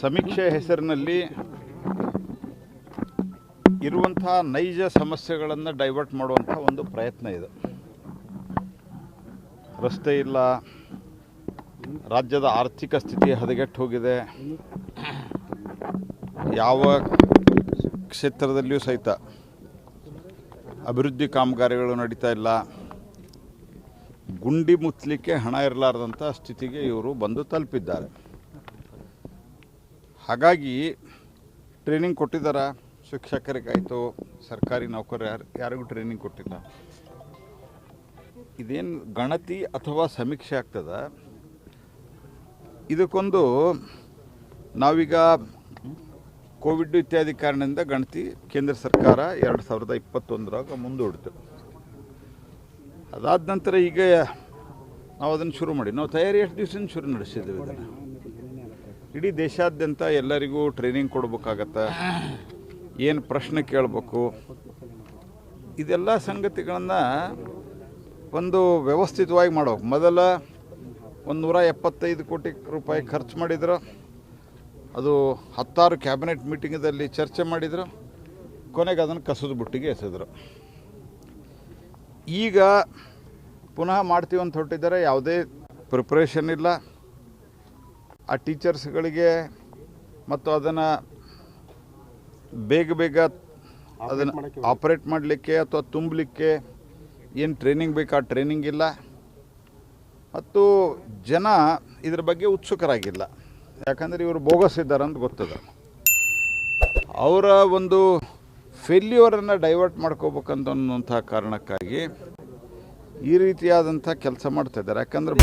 ಸಮೀಕ್ಷೆ ಹೆಸರಿನಲ್ಲಿ ಇರುವಂಥ ನೈಜ ಸಮಸ್ಯೆಗಳನ್ನು ಡೈವರ್ಟ್ ಮಾಡುವಂಥ ಒಂದು ಪ್ರಯತ್ನ ಇದು. ರಸ್ತೆ ಇಲ್ಲ, ರಾಜ್ಯದ ಆರ್ಥಿಕ ಸ್ಥಿತಿ ಹದಗೆಟ್ಟು ಹೋಗಿದೆ ಯಾವ ಕ್ಷೇತ್ರದಲ್ಲಿಯೂ ಸಹಿತ ಅಭಿವೃದ್ಧಿ ಕಾಮಗಾರಿಗಳು ನಡೀತಾ ಇಲ್ಲ. ಗುಂಡಿ ಮುಚ್ಚಲಿಕ್ಕೆ ಹಣ ಇರಲಾರ್ದಂಥ ಸ್ಥಿತಿಗೆ ಇವರು ಬಂದು ತಲುಪಿದ್ದಾರೆ. ಹಾಗಾಗಿ ಟ್ರೈನಿಂಗ್ ಕೊಟ್ಟಿದ್ದಾರೆ ಶಿಕ್ಷಕರಿಗಾಯಿತು, ಸರ್ಕಾರಿ ನೌಕರ ಯಾರು, ಯಾರಿಗೂ ಟ್ರೈನಿಂಗ್ ಕೊಟ್ಟಿಲ್ಲ. ಇದೇನು ಗಣತಿ ಅಥವಾ ಸಮೀಕ್ಷೆ ಆಗ್ತದ? ಇದಕ್ಕೊಂದು ನಾವೀಗ ಕೋವಿಡ್ ಇತ್ಯಾದಿ ಕಾರಣದಿಂದ ಗಣತಿ ಕೇಂದ್ರ ಸರ್ಕಾರ ಎರಡು ಸಾವಿರದ ಇಪ್ಪತ್ತೊಂದರಾಗ ಮುಂದೂಡಿತು. ಅದಾದ ನಂತರ ಈಗ ನಾವು ಅದನ್ನು ಶುರು ಮಾಡಿ ನಾವು ತಯಾರಿ ಎಷ್ಟು ದಿವಸ ಶುರು ನಡೆಸಿದ್ದೇವೆ ಇದನ್ನು? ಇಡೀ ದೇಶಾದ್ಯಂತ ಎಲ್ಲರಿಗೂ ಟ್ರೈನಿಂಗ್ ಕೊಡ್ಬೇಕಾಗತ್ತೆ. ಏನು ಪ್ರಶ್ನೆ ಕೇಳಬೇಕು? ಇದೆಲ್ಲ ಸಂಗತಿಗಳನ್ನು ಒಂದು ವ್ಯವಸ್ಥಿತವಾಗಿ ಮಾಡ್ಬೇಕು. ಮೊದಲ ಒಂದು ನೂರ ಎಪ್ಪತ್ತೈದು ಕೋಟಿ ರೂಪಾಯಿ ಖರ್ಚು ಮಾಡಿದ್ರು. ಅದು ಹತ್ತಾರು ಕ್ಯಾಬಿನೆಟ್ ಮೀಟಿಂಗದಲ್ಲಿ ಚರ್ಚೆ ಮಾಡಿದರು. ಕೊನೆಗೆ ಅದನ್ನು ಕಸದ ಬುಟ್ಟಿಗೆ ಎಸೆದರು. ಈಗ ಪುನಃ ಮಾಡ್ತೀವಿ ಅಂತ ಹೊರಟಿದ್ದಾರೆ. ಯಾವುದೇ ಪ್ರಿಪ್ರೇಷನ್ ಇಲ್ಲ. ಆ ಟೀಚರ್ಸ್ಗಳಿಗೆ ಮತ್ತು ಅದನ್ನು ಬೇಗ ಬೇಗ ಅದನ್ನು ಆಪ್ರೇಟ್ ಮಾಡಲಿಕ್ಕೆ ಅಥವಾ ತುಂಬಲಿಕ್ಕೆ ಏನು ಟ್ರೈನಿಂಗ್ ಬೇಕು ಆ ಟ್ರೈನಿಂಗ್ ಇಲ್ಲ. ಮತ್ತು ಜನ ಇದ್ರ ಬಗ್ಗೆ ಉತ್ಸುಕರಾಗಿಲ್ಲ. ಯಾಕಂದರೆ ಇವರು ಬೋಗಸ್ ಇದ್ದಾರೆ ಅಂತ ಗೊತ್ತದ. ಅವರ ಒಂದು ಫೇಲ್ಯೂರನ್ನು ಡೈವರ್ಟ್ ಮಾಡ್ಕೋಬೇಕಂತ ಕಾರಣಕ್ಕಾಗಿ ಈ ರೀತಿಯಾದಂಥ ಕೆಲಸ ಮಾಡ್ತಾ ಇದ್ದಾರೆ. ಯಾಕಂದ್ರೆ